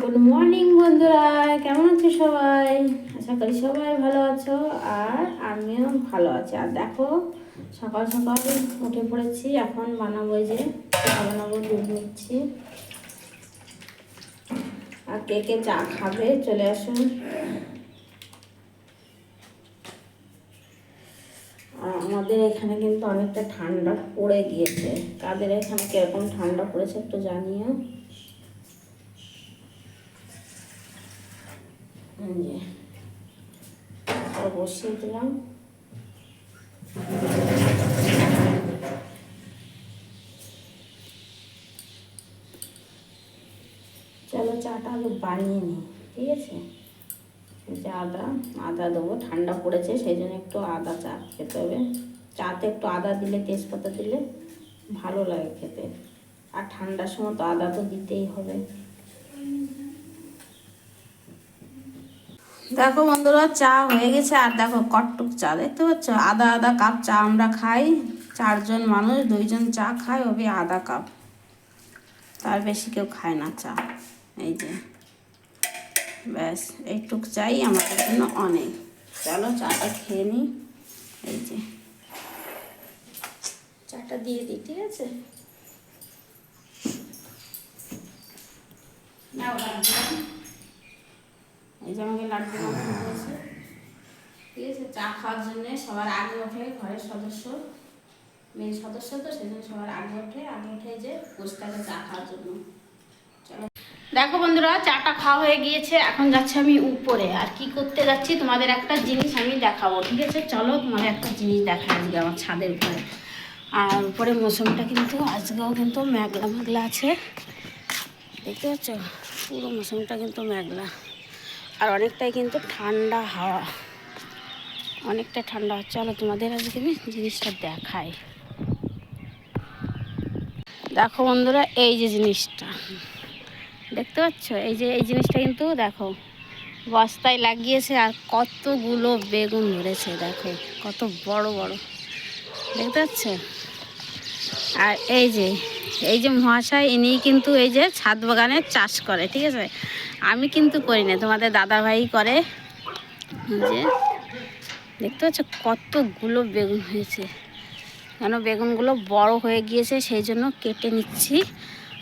Good morning বন্ধুরা। কেমন আছো সবাই? আশা করি সবাই ভালো আছো, আর আমিও ভালো আছি। আর দেখো, সকাল সকাল উঠে পড়েছি। এখন বানাবো যে বানাবো, দুধ নিচ্ছি। আর কে কে চা খাবে, চলে আসুন। আমাদের এখানে কিন্তু অনেকটা ঠান্ডা পড়ে গিয়েছে। কাদের এখানে কীরকম ঠান্ডা পড়েছে একটু জানিও এই যে এটা বসিয়ে দিলাম। চলো চাটা আগে বানিয়ে নিই, ঠিক আছে? যে আদা আদা দেবো, ঠান্ডা পড়েছে, সেই জন্য একটু আদা চা খেতে হবে। চাতে একটু আদা দিলে, তেজপাতা দিলে ভালো লাগে খেতে। আর ঠান্ডার সময় তো আদা তো দিতেই হবে। দেখো বন্ধুরা, চা হয়ে গেছে। আর দেখো কটটুক চা, দেখতে পাচ্ছ? আদা আদা কাপ চা আমরা খাই। চারজন মানুষ, দুইজন চা খায় ওবে আধা কাপ। তার বেশি কেউ খায় না চা। এই যে, ব্যাস, এইটুক চাই আমাদের জন্য অনেক। চলো চাটা খেয়ে নিই এই যে, চাটা দিয়ে দিই, ঠিক আছে? রাখলাম এই যে আমাকে লাড্ডু মাখানো হয়েছে ঠিক আছে চা খাওয়ার জন্য সবার আগে ওঠে ঘরের সদস্য মেন সদস্য তো সেজন্য সবার আগে ওঠে। আগে উঠে যে বসে চা খাওয়ার জন্য। চলো। দেখো বন্ধুরা চাটা খাওয়া হয়ে গিয়েছে এখন যাচ্ছি আমি উপরে। আর কি করতে যাচ্ছি তোমাদের একটা জিনিস আমি দেখাবো ঠিক আছে? চলো তোমাদের একটা জিনিস দেখা আজকে আমার ছাদের উপরে। আর উপরে মৌসুমটা কিন্তু আজকেও কিন্তু মেঘলা মেঘলা আছে। দেখতে পাচ্ছ? পুরো মৌসুমটা কিন্তু মেঘলা। আর অনেকটাই কিন্তু ঠান্ডা হাওয়া। অনেকটা ঠান্ডা হচ্ছে চলো তোমাদের আজকে আমি জিনিসটা দেখাই। দেখো বন্ধুরা, এই যে জিনিসটা। দেখতে পাচ্ছ? এই যে, এই জিনিসটা কিন্তু দেখো, বস্তায় লাগিয়েছে আর কতগুলো বেগুন ধরেছে, দেখো, কত বড় বড়। দেখতে পাচ্ছ? আর এই যে এই যে মহাশয়, ইনি কিন্তু এই যে ছাদ বাগানে চাষ করে, ঠিক আছে? আমি কিন্তু করি না, তোমাদের দাদা ভাই করে যে, দেখতে পাচ্ছ কতগুলো বেগুন হয়েছে। কেন বেগুনগুলো বড় হয়ে গিয়েছে, সেই জন্য কেটে নিচ্ছি।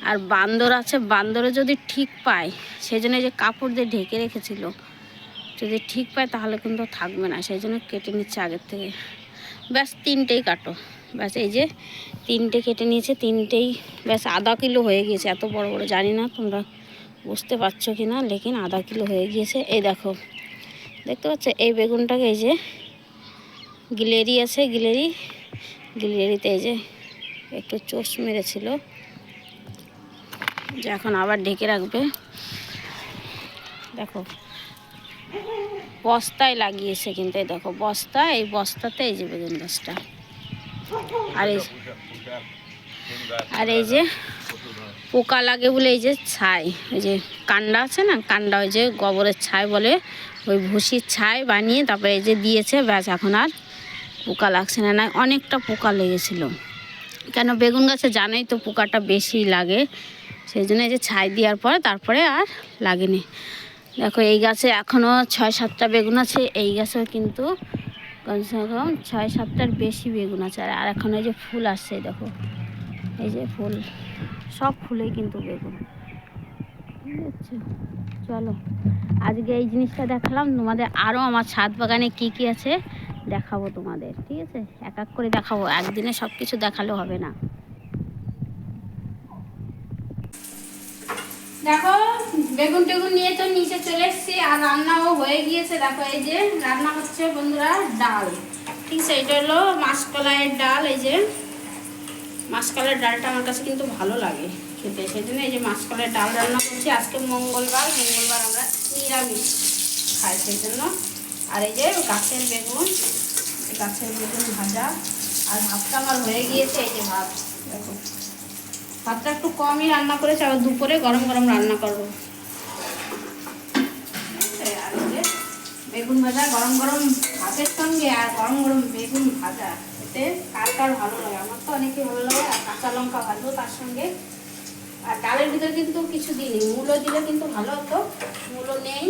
আর বান্দর আছে, বান্দরে যদি ঠিক পায়, সেই জন্য যে কাপড় দিয়ে ঢেকে রেখেছিল, যদি ঠিক পায় তাহলে কিন্তু থাকবে না, সেই জন্য কেটে নিচ্ছে আগের থেকে। ব্যাস, তিনটেই কাটো। ব্যাস, এই যে তিনটে কেটে নিয়েছে, তিনটেই ব্যাস আধা কিলো হয়ে গিয়েছে, এত বড় বড় জানি না তোমরা বুঝতে পারছ কি না লেকিন আধা কিলো হয়ে গিয়েছে। এই দেখো, দেখতে পাচ্ছ? এই বেগুনটাকে এই যে গিলেরি আছে, গিলেরি, গিলেরিতে এই যে একটু চোষ মেরেছিল, যে এখন আবার ঢেকে রাখবে। দেখো, বস্তায় লাগিয়েছে কিন্তু, এই দেখো, বস্তা, এই বস্তাতে এই যে বেগুন গাছটা। আর এই আর এই যে পোকা লাগে বলে এই যে ছাই ওই যে কান্ডা আছে না, কান্ডা ওই যে গোবরের ছাই বলে, ওই ভুসির ছাই বানিয়ে তারপরে এই যে দিয়েছে, ব্যাস এখন আর পোকা লাগছে না না, অনেকটা পোকা লেগেছিল। কেন বেগুন গাছে জানোই তো পোকাটা বেশি লাগে, সেই জন্য এই যে ছাই দেওয়ার পরে তারপরে আর লাগেনি। দেখো এই গাছে এখনও ছয় সাতটা বেগুন আছে, এই গাছেও কিন্তু কমসে কম ছয় সাতটার বেশি বেগুন আছে। আর আর এখন এই যে ফুল আসছে দেখো। এই যে ফুল, সব ফুলেই কিন্তু বেগুন। চলো। আজকে এই জিনিসটা দেখালাম, তোমাদের আরও আমার ছাদ বাগানে কি কি আছে দেখাবো তোমাদের, ঠিক আছে? এক এক করে দেখাবো, একদিনে সব কিছু দেখালে হবে না। দেখো বেগুন টেগুন নিয়ে তো নিচে চলে এসেছি, আর রান্নাও হয়ে গিয়েছে। দেখো এই যে রান্না হচ্ছে বন্ধুরা ডাল। ঠিক আছে, এটা হলো মাসকলাইয়ের ডাল, এই যে। মাসকলাইয়ের ডালটা আমার কাছে কিন্তু ভালো লাগে খেতে। সেই জন্য এই যে মাসকলাইয়ের ডাল রান্না করছি। আজকে মঙ্গলবার মঙ্গলবার আমরা নিরামিষ খাই সেই জন্য আর এই যে গাছের বেগুন গাছের বেগুন ভাজা। আর ভাতটা আমার হয়ে গিয়েছে, এই যে ভাত। দেখো। ভাতটা একটু কমই রান্না করেছি, আবার দুপুরে গরম গরম রান্না করব আর এই যে বেগুন ভাজা, গরম গরম ভাতের সঙ্গে আর গরম গরম বেগুন ভাজা। এতে কার কার ভালো লাগে? আমার তো অনেকই ভালো লাগে, আর কাঁচা লঙ্কা ভাজবো তার সঙ্গে। আর ডালের ভিতরে কিন্তু কিছু দিইনি মূলো দিলে কিন্তু ভালো হতো মূলো নেই।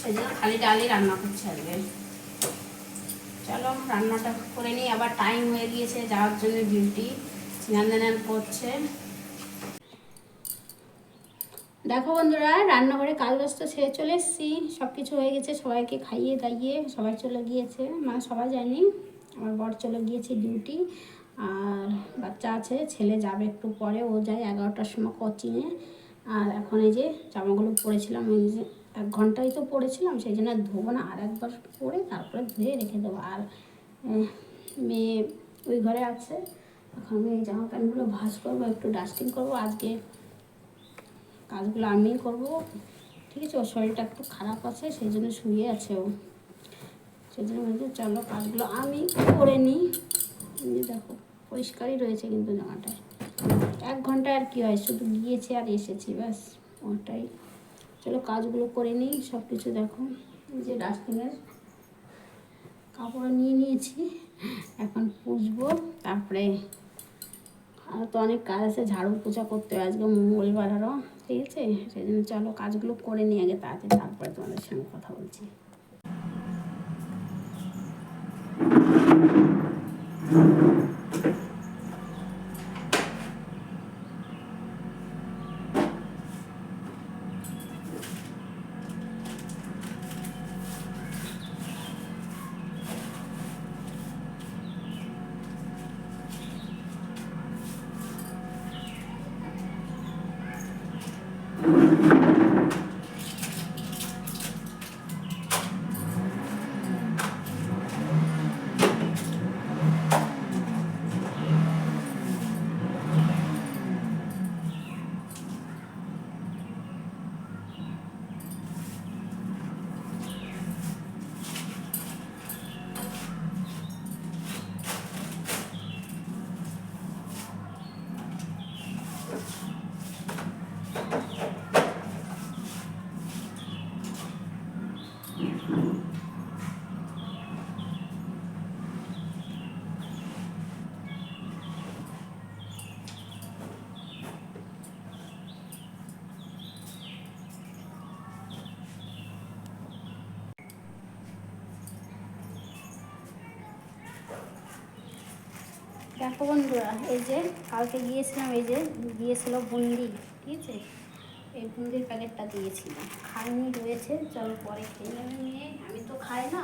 সেই জন্য খালি ডালই রান্না করছে আজকে। চলো, রান্নাটা করে নিই। আবার টাইম হয়ে গিয়েছে, যাওয়ার জন্য ডিউটি স্নান করছে। দেখো বন্ধুরা, রান্নাঘরে কাজ ব্যস্ত ছেড়ে চলে এসেছি। সব কিছু হয়ে গেছে, সবাইকে খাইয়ে দাইয়ে সবাই চলে গিয়েছে। মা সবাই যায়নি, আমার বর চলে গিয়েছে ডিউটি আর বাচ্চা আছে, ছেলে যাবে একটু পরে, ও যায় এগারোটার সময় কোচিংয়ে। আর এখন এই যে জামাগুলো পরেছিলাম, এই যে এক ঘন্টাই তো পরেছিলাম, সেই জন্য ধোবো না, আর একবার পরে তারপরে ধুয়ে রেখে দেবো। আর মেয়ে ওই ঘরে আছে, এখন আমি এই জামা প্যান্টগুলো ভাঁজ করব, একটু ডাস্টিং করব। আজকে কাজগুলো আমিই করব। ঠিক আছে, ওর শরীরটা একটু খারাপ আছে, সেই জন্য শুয়ে আছে ও। সেই জন্য বলছি, চলো কাজগুলো আমি করে নিই। দেখো, পরিষ্কারই রয়েছে কিন্তু জামাটায় এক ঘণ্টা আর কি হয়? শুধু গিয়েছি আর এসেছি, ব্যাস, ওটাই। চলো কাজগুলো করে নিই সব কিছু দেখো যে ডাস্টিংয়ের কাপড় নিয়ে নিয়েছি, এখন পুষবো, তারপরে আর তো অনেক কাজ আছে ঝাড়ু পোছা করতে হয় আজকে মঙ্গলবার আরও ঠিক আছে সেই জন্য চলো কাজগুলো করে নিই আগে তাড়াতাড়ি, তারপরে তোমাদের সঙ্গে কথা বলছি। দেখো বন্ধুরা, এই যে কালকে গিয়েছিলাম, এই যে দিয়েছিল বুন্দি ঠিক আছে? এই বুন্দির প্যাকেটটা দিয়েছিলাম। খাইনি, রয়েছে, চলো পরে খেয়ে নেবে। মেয়ে, আমি তো খাই না।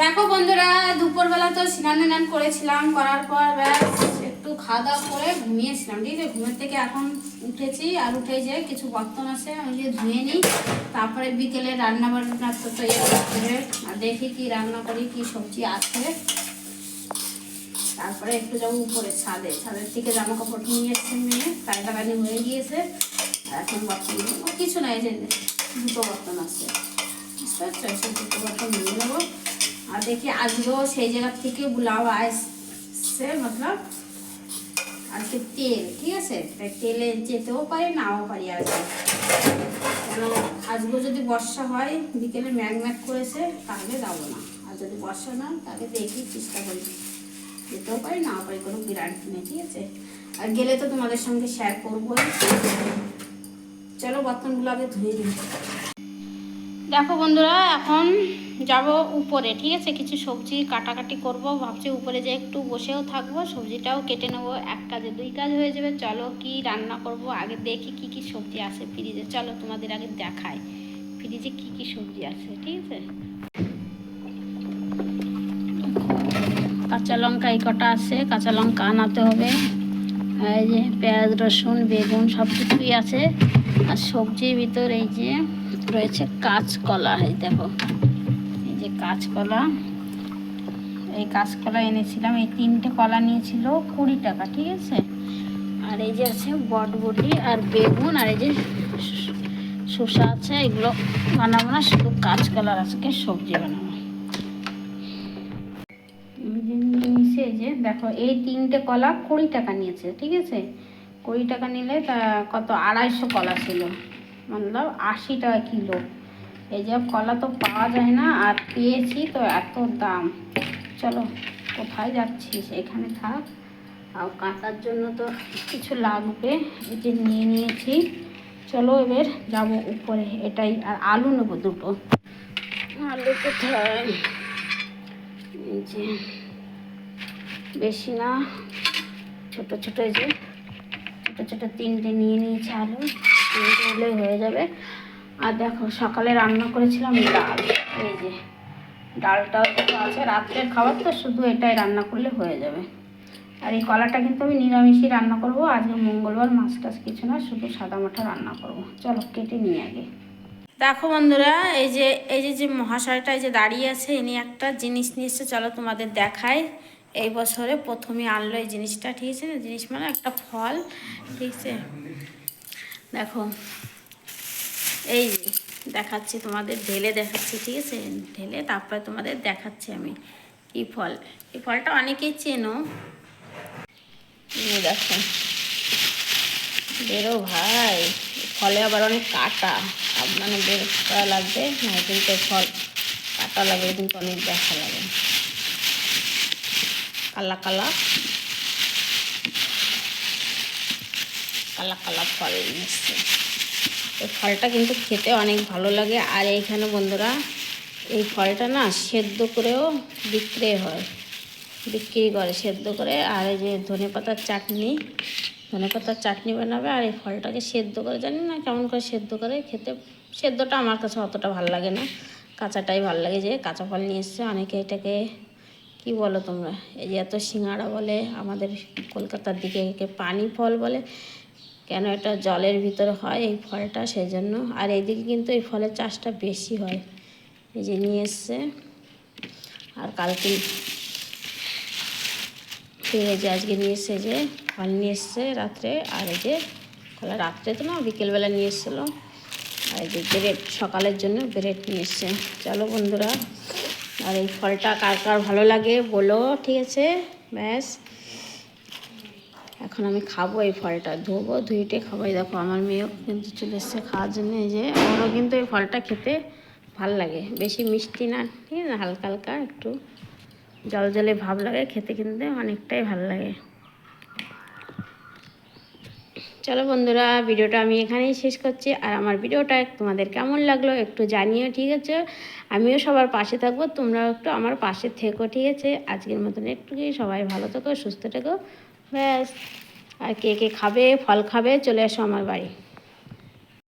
দেখো বন্ধুরা, দুপুরবেলা তো স্নান টান করেছিলাম, করার পর ব্যাস একটু খাওয়া দাওয়া করে ঘুমিয়েছিলাম, ঠিক আছে? ঘুমের থেকে এখন উঠেছি, আর উঠে যে কিছু বর্তন আছে, আমি যে ধুয়ে নিই, তারপরে বিকেলে রান্না বান্না তো তৈরি করতে হবে আর দেখি কি রান্না করি, কি সবজি আছে। তারপরে একটু যাব উপরে ছাদে, ছাদের থেকে জামা কাপড় নিয়ে এসছে মেয়ে কায়দা কানি হয়ে গিয়েছে, আর এখন বর্তন কিছু নাই যে দুটো বর্তন আছে। বুঝতে পারছ? দুটো বর্তন নিয়ে নেব। আর দেখি আজকেও সেই জায়গার থেকে বুলাও আসছে, মতলব। আজকে তেল, ঠিক আছে? তাই তেলে যেতেও পারি, নাও পারি আজকে আজকে যদি বর্ষা হয়, বিকেলে ম্যাগ ম্যাগ করেছে, তাহলে যাব না। আর যদি বর্ষা না, তাহলে দেখি চেষ্টা করি। যেতেও পারি, নাও পারি, কোনো গ্যারান্টি নেই, ঠিক আছে? আর গেলে তো তোমাদের সঙ্গে শেয়ার করবোই। চলো বর্তনগুলো আগে ধুয়ে দিই। দেখো বন্ধুরা, এখন যাব উপরে, ঠিক আছে? কিছু সবজি কাটাকাটি করব, ভাবছি উপরে যে একটু বসেও থাকব, সবজিটাও কেটে নেব। এক কাজে দুই কাজ হয়ে যাবে, চলো কি রান্না করব, আগে দেখি কি কি সবজি আছে ফ্রিজে চলো তোমাদের আগে দেখাই ফ্রিজে কি কি সবজি আছে, ঠিক আছে? কাঁচা লঙ্কা এই কটা আছে, কাঁচা লঙ্কা আনাতে হবে। এই যে পেঁয়াজ, রসুন, বেগুন সব কিছুই আছে। আর সবজির ভিতর এই যে রয়েছে কাঁচকলা, এই দেখো। এই যে কাঁচকলা, এই কাঁচকলা এনেছিলাম। এই তিনটে কলা নিয়েছিল কুড়ি টাকা, ঠিক আছে? আর এই যে আছে বটবটি আর বেগুন আর এই যে শসা আছে, এগুলো বানাবো না, শুধু কাঁচকলার আজকে সবজি বানাবো। এই যে দেখো, এই তিনটে কলা কুড়ি টাকা নিয়েছে, ঠিক আছে? কুড়ি টাকা নিলে তা কত? আড়াইশো কলা ছিল। মতলব আশি টাকা কিলো এই যে কলা তো পাওয়া যায় না আর পেয়েছি তো এত দাম চলো কোথায় যাচ্ছিস এখানে থাক আর কাটার জন্য তো কিছু লাগবে এই যে নিয়ে নিয়েছি চলো এবার যাব উপরে এটাই আর আলু নেব দুটো আলু কোথায় এই যে বেশি না ছোট ছোট যে ছোট ছোট তিনটে নিয়ে নিয়েছি আলু হলে হয়ে যাবে। আর দেখো, সকালে রান্না করেছিলাম ডাল। এই যে, ডালটাও তো আছে। রাত্রের খাবার তো শুধু এটাই রান্না করলে হয়ে যাবে। আর এই কলাটা কিন্তু আমি নিরামিষই রান্না করব। আজকে মঙ্গলবার, মাছ টাছ কিছু না, শুধু সাদা মাঠা রান্না করব। চলো, কেটে নিয়ে আগে। দেখো বন্ধুরা, এই যে এই যে যে মহাশয়টা এই যে দাঁড়িয়ে আছে, ইনি একটা জিনিস নিয়ে এসছে। চলো তোমাদের দেখায় এই বছরে প্রথমে আনলো এই জিনিসটা, ঠিক আছে? না জিনিস মানে একটা ফল, ঠিক আছে? দেখো, এই দেখাচ্ছি তোমাদের, ঢেলে দেখাচ্ছি, ঠিক আছে? ঢেলে তারপরে তোমাদের দেখাচ্ছি আমি কি ফল। এই ফলটা অনেকেই চেনো। দেখো, বেরো ভাই ফলে আবার অনেক কাটা। সাবধানে বের করা লাগবে না কিন্তু ফল কাটা লাগবে, কিন্তু অনেক দেখা লাগে। কালা কালা। কালা কালা ফল নিচ্ছে। এই ফলটা কিন্তু খেতে অনেক ভালো লাগে। আর এইখানে বন্ধুরা, এই ফলটা না সেদ্ধ করেও বিক্রি হয়। বিক্রি করে, সেদ্ধ করে। আর এই যে ধনে পাতার চাটনি, ধনে পাতার চাটনি বানাবে আর এই ফলটাকে সেদ্ধ করে, জানি না কেমন করে সেদ্ধ করে, খেতে সেদ্ধটা আমার কাছে অতটা ভালো লাগে না। কাঁচাটাই ভালো লাগে যে কাঁচা ফল নিয়ে এসছে। অনেকে এটাকে, কি বলো তোমরা? এই যে এত সিঙ্গাড়া বলে, আমাদের কলকাতার দিকে একে পানি ফল বলে। কেন এটা জলের ভিতরে হয় এই ফলটা সেই জন্য আর এইদিকে কিন্তু এই ফলের চাষটা বেশি হয়। এই যে নিয়ে এসছে। আর কালকে এই যে আজকে নিয়ে এসছে যে ফল নিয়ে এসছে রাত্রে, আর এই যে ফলে রাত্রে তো না, বিকেলবেলা নিয়ে এসেছিল। আর এই যে ব্রেড, সকালের জন্য ব্রেড নিয়ে এসছে। চলো বন্ধুরা, আর এই ফলটা কার কার ভালো লাগে বলো, ঠিক আছে? ব্যাস। এখন আমি খাব, এই ফলটা ধোবো, ধুইটে খাব। এই দেখো, আমার মেয়েও কিন্তু চলে এসছে খাওয়ার জন্য। যে আমারও কিন্তু এই ফলটা খেতে ভালো লাগে। বেশি মিষ্টি না, ঠিক আছে? হালকা হালকা, একটু জল জলে ভাব লাগে, খেতে কিন্তু অনেকটাই ভালো লাগে। চলো বন্ধুরা, ভিডিওটা আমি এখানেই শেষ করছি। আর আমার ভিডিওটা তোমাদের কেমন লাগল একটু জানিও, ঠিক আছে? আমিও সবার পাশে থাকব, তোমরাও একটু আমার পাশে থেকো, ঠিক আছে? আজকের মতন একটু সবাই ভালো থেকো, সুস্থ থেকো। ব্যাস। আর কে কে খাবে ফল খাবে চলে এসো আমার বাড়ি।